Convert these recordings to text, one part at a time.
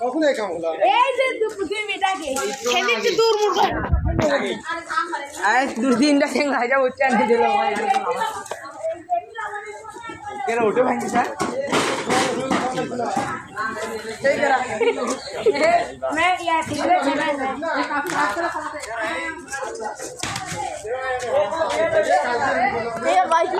কখন এই কাম হলো এই যে দুই মিটাকে খেলিতে দূর মুখ আরে দু তিনটা সিং হাজা উচ্চারণ দিল কেন উঠে ভাঙছি স্যার? मैं या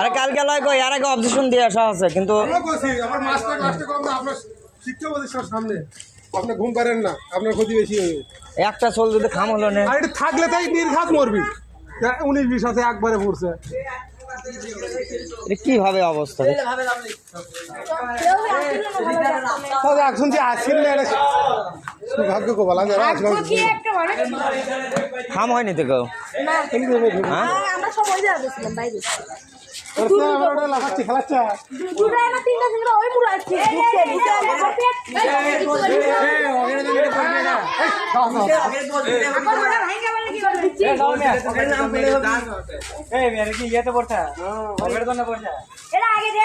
আরে কালকে লয় কই? আর আগে অবজেকশন দিয়ে আসা আছে কিন্তু আমার মাস্টার মাস্টার করলাম আপনার শিক্ষা সামনে। আপনি ঘুম পারেন না আপনার ক্ষতি বেশি হবে একটা চোল যদি খাম হলো না। আর এটা থাকলে তাই নির্ঘাত মরবি। উনিশ বিশ আছে একবারে পড়ছে। এটা কি হবে অবস্থা? এখন যে আসছিল না এটা ভাগ্য মানে? খাম হয়নি তো কেউ। হ্যাঁ আমরা সব ওই গেছিলাম বাইরে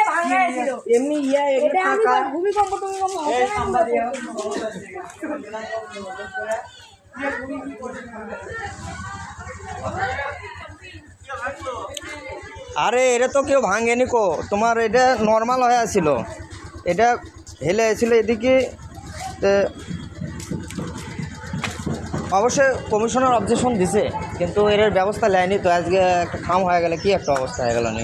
মানে এমনি ইয়া ভূমিকম্প টুমিকম্প হবে না আরে, এটা তো কেউ ভাঙেনি কো। তোমার এটা নর্মাল হয়ে আছিল। এটা হেলে ছিল এদিকে অবশ্যই কমিশনার অবজেকশন দিছে, কিন্তু এর ব্যবস্থা নেয়নি তো। আজকে একটা খাম হয়ে গেলে, কি একটা অবস্থা হয়ে গেল নি?